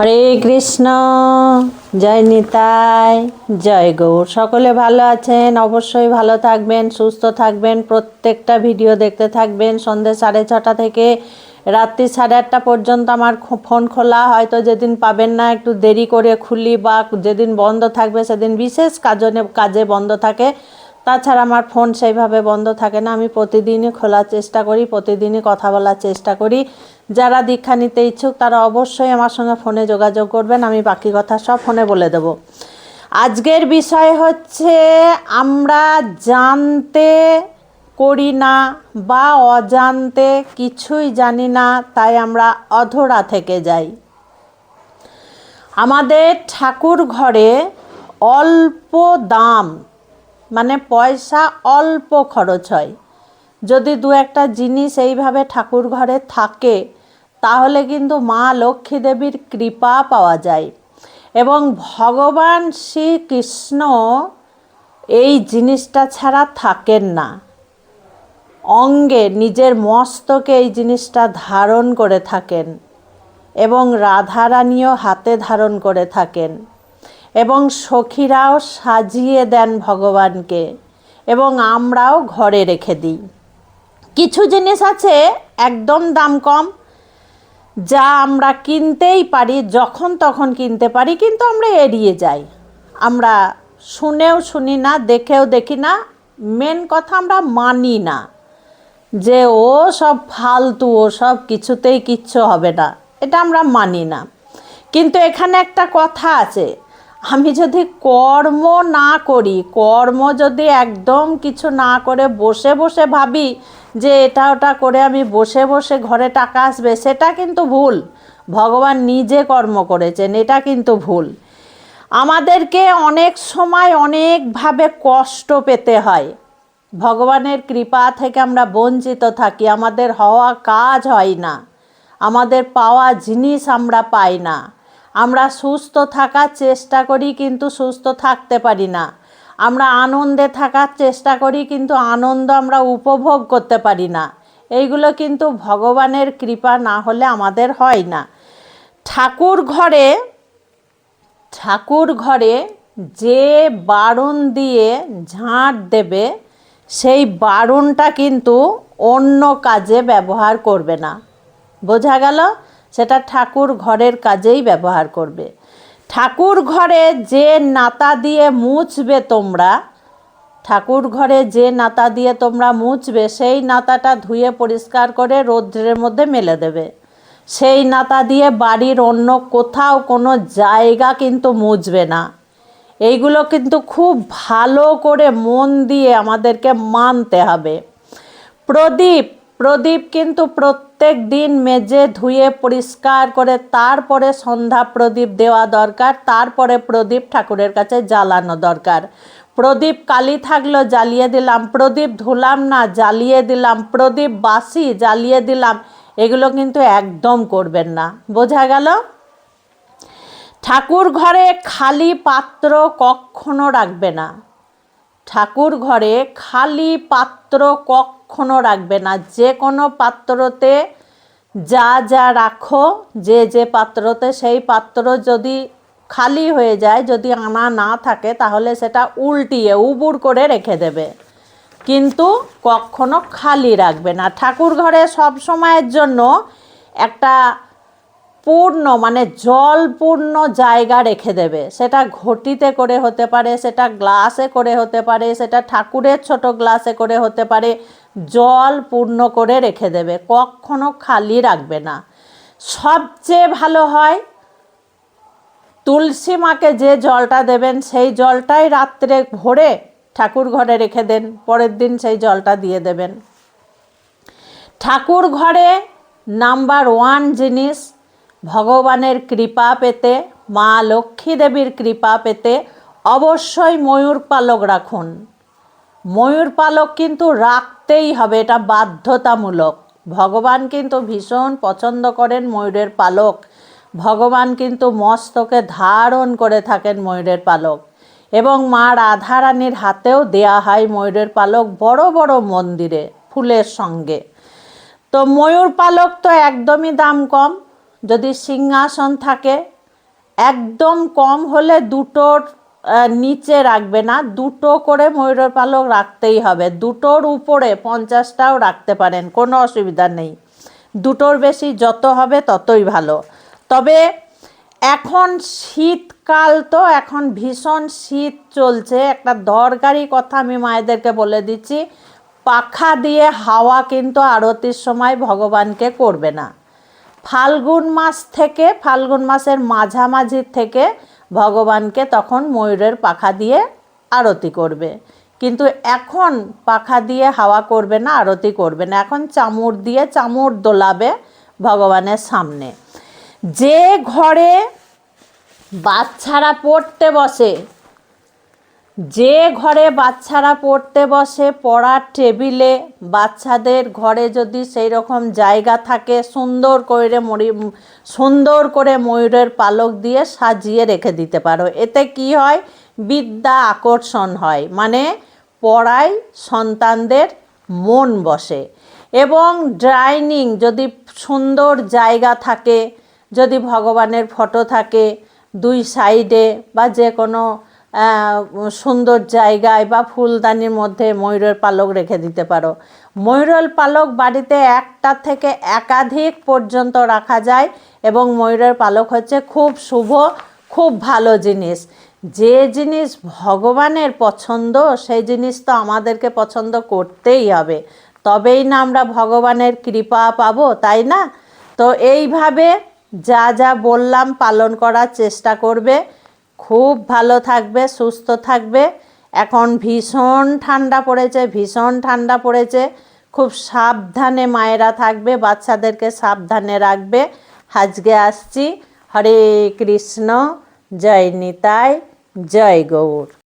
হরে কৃষ্ণ, জয় নিতাই, জয় গৌর। সকলে ভালো আছেন, অবশ্যই ভালো থাকবেন, সুস্থ থাকবেন, প্রত্যেকটা ভিডিও দেখতে থাকবেন। সন্ধ্যে সাড়ে ছটা থেকে রাত্রি সাড়ে আটটা পর্যন্ত আমার ফোন খোলা। হয়তো যেদিন পাবেন না, একটু দেরি করে খুলি বা যেদিন বন্ধ থাকবে, সেদিন বিশেষ কাজনে, কাজে বন্ধ থাকে। তাছাড়া আমার ফোন সেইভাবে বন্ধ থাকে না। আমি প্রতিদিনই খোলার চেষ্টা করি, প্রতিদিনই কথা বলার চেষ্টা করি। যারা দীক্ষা নিতে ইচ্ছুক, তারা অবশ্যই আমার সঙ্গে ফোনে যোগাযোগ করবেন। আমি বাকি কথা সব ফোনে বলে দেব। আজকের বিষয় হচ্ছে, আমরা জানতে করি না বা অজান্তে কিছুই জানি না, তাই আমরা অধরা থেকে যাই। আমাদের ঠাকুর ঘরে অল্প দাম মানে পয়সা অল্প খরচ হয়। যদি দু একটা জিনিস এইভাবে ঠাকুর ঘরে থাকে, তাহলে কিন্তু মা লক্ষ্মী দেবীর কৃপা পাওয়া যায়। এবং ভগবান শ্রীকৃষ্ণ এই জিনিসটা ছাড়া থাকেন না। অঙ্গে নিজের মস্তকে এই জিনিসটা ধারণ করে থাকেন এবং রাধারানীও হাতে ধারণ করে থাকেন। এবং সখীরাও সাজিয়ে দেন ভগবানকে এবং আমরাও ঘরে রেখে দিই। কিছু জিনিস আছে একদম দাম কম, যা আমরা কিনতেই পারি, যখন তখন কিনতে পারি, কিন্তু আমরা এড়িয়ে যাই। আমরা শুনেও শুনি না, দেখেও দেখি না। মেন কথা আমরা মানি না যে ও সব ফালতু, ও সব কিছুতেই কিচ্ছু হবে না। এটা আমরা মানি না। কিন্তু এখানে একটা কথা আছে আমি যদি কর্ম না করি, কর্ম যদি একদম কিছু না করে বসে বসে ভাবি যে এটা ওটা করে আমি বসে বসে ঘরে টাকা আসবে, সেটা কিন্তু ভুল। ভগবান নিজে কর্ম করেছেন, এটা কিন্তু ভুল। আমাদেরকে অনেক সময় অনেকভাবে কষ্ট পেতে হয়। ভগবানের কৃপা থেকে আমরা বঞ্চিত থাকি, আমাদের হওয়া কাজ হয় না। আমাদের পাওয়া জিনিস আমরা পাই না। আমরা সুস্থ থাকার চেষ্টা করি কিন্তু সুস্থ থাকতে পারি না। আমরা আনন্দে থাকার চেষ্টা করি কিন্তু আনন্দ আমরা উপভোগ করতে পারি না। এইগুলো কিন্তু ভগবানের কৃপা না হলে আমাদের হয় না। ঠাকুর ঘরে ঠাকুর ঘরে যে বারণ দিয়ে ঝাঁট দেবে, সেই বারণটা কিন্তু অন্য কাজে ব্যবহার করবে না। বোঝা গেল? সেটা ঠাকুর ঘরের কাজেই ব্যবহার করবে। ঠাকুর ঘরে যে নাতা দিয়ে মুছবে তোমরা, ঠাকুর ঘরে যে নাতা দিয়ে তোমরা মুছবে, সেই নাতাটা ধুয়ে পরিষ্কার করে রৌদ্রের মধ্যে মেলে দেবে। সেই নাতা দিয়ে বাড়ির অন্য কোথাও কোনো জায়গা কিন্তু মুছবে না। এইগুলো কিন্তু খুব ভালো করে মন দিয়ে আমাদেরকে মানতে হবে। প্রদীপ প্রদীপ কিন্তু প্রত্যেক দিন মেজে ধুয়ে পরিষ্কার করে তারপরে সন্ধ্যা প্রদীপ দেওয়া দরকার, তারপরে প্রদীপ ঠাকুরের কাছে জ্বালানো দরকার। প্রদীপ কালি থাকল জ্বালিয়ে দিলাম, প্রদীপ ধুলাম না জ্বালিয়ে দিলাম, প্রদীপ বাসি জ্বালিয়ে দিলাম, এগুলো কিন্তু একদম করবেন না। বোঝা গেল? ঠাকুর ঘরে খালি পাত্র কখনো রাখবে না। ঠাকুর ঘরে খালি পাত্র কখনো রাখবে না। যে কোনো পাত্রতে যা যা রাখো, যে যে পাত্রতে, সেই পাত্র যদি খালি হয়ে যায়, যদি আনা না থাকে, তাহলে সেটা উল্টিয়ে উবুর করে রেখে দেবে। কিন্তু কখনো খালি রাখবে না। ঠাকুর ঘরে সব সময়ের জন্য একটা পূর্ণ মানে জলপূর্ণ জায়গা রেখে দেবে। সেটা ঘটিতে করে হতে পারে, সেটা গ্লাসে করে হতে পারে, সেটা ঠাকুরের ছোট গ্লাসে করে হতে পারে, জল পূর্ণ করে রেখে দেবে, কখনো খালি রাখবে না। সবচেয়ে ভালো হয়, তুলসী মাকে যে জলটা দেবেন, সেই জলটাই রাত্রে ভরে ঠাকুর ঘরে রেখে দেন, পরের দিন সেই জলটা দিয়ে দেবেন। ঠাকুর ঘরে নাম্বার ওয়ান জিনিস ভগবানের কৃপা পেতে, মা লক্ষ্মী দেবীর কৃপা পেতে অবশ্যই ময়ূর পালক রাখুন। ময়ূর পালক কিন্তু রাখতেই হবে, এটা বাধ্যতামূলক। ভগবান কিন্তু ভীষণ পছন্দ করেন ময়ূরের পালক। ভগবান কিন্তু মস্তকে ধারণ করে থাকেন ময়ূরের পালক। এবং মা রাধারানীর হাতেও দেয়া হয় ময়ূরের পালক বড় বড় মন্দিরে, ফুলের সঙ্গে। তো ময়ূর পালক তো একদমই দাম কম। যদি সিংহাসন থাকে, একদম কম হলে দুটোর নিচে রাখবে না, দুটো করে ময়ূরের পালক রাখতেই হবে। দুটোর উপরে পঞ্চাশটাও রাখতে পারেন, কোনো অসুবিধা নেই। দুটোর বেশি যত হবে ততই ভালো। তবে এখন শীতকাল তো, এখন ভীষণ শীত চলছে। একটা দরকারি কথা আমি মায়েদেরকে বলে দিচ্ছি, পাখা দিয়ে হাওয়া কিন্তু আরতির সময় ভগবানকে করবে না। ফাল্গুন মাস থেকে, ফাল্গুন মাসের মাঝামাঝি থেকে ভগবানকে তখন ময়ূরের পাখা দিয়ে আরতি করবে। কিন্তু এখন পাখা দিয়ে হাওয়া করবে না, আরতি করবে না। এখন চামড় দিয়ে চামড় দোলাবে ভগবানের সামনে। যে ঘরে বাচ্চারা পড়তে বসে যে ঘরে বাচ্চারা পড়তে বসে, পড়ার টেবিলে বাচ্চাদের ঘরে যদি সেই রকম জায়গা থাকে, সুন্দর করে মরি, সুন্দর করে ময়ূরের পালক দিয়ে সাজিয়ে রেখে দিতে পারো। এতে কি হয়? বিদ্যা আকর্ষণ হয়। মানে পড়ায় সন্তানদের মন বসে। এবং ড্রাইনিং যদি সুন্দর জায়গা থাকে, যদি ভগবানের ফটো থাকে, দুই সাইডে বা যে কোনো সুন্দর জায়গায় বা ফুলদানির মধ্যে ময়ূরের পালক রেখে দিতে পারো। ময়ূরের পালক বাড়িতে একটা থেকে একাধিক পর্যন্ত রাখা যায় এবং ময়ূরের পালক হচ্ছে খুব শুভ, খুব ভালো জিনিস। যে জিনিস ভগবানের পছন্দ, সেই জিনিস তো আমাদেরকে পছন্দ করতেই হবে। তবেই না আমরা ভগবানের কৃপা পাবো, তাই না? তো এইভাবে যা যা বললাম পালন করার চেষ্টা করবে। খুব ভালো থাকবে, সুস্থ থাকবে। এখন ভীষণ ঠান্ডা পড়েছে, ভীষণ ঠান্ডা পড়েছে। খুব সাবধানে মায়েরা থাকবে, বাচ্চাদেরকে সাবধানে রাখবে। আজকে আসছি। হরে কৃষ্ণ, জয় নিতাই, জয় গৌর।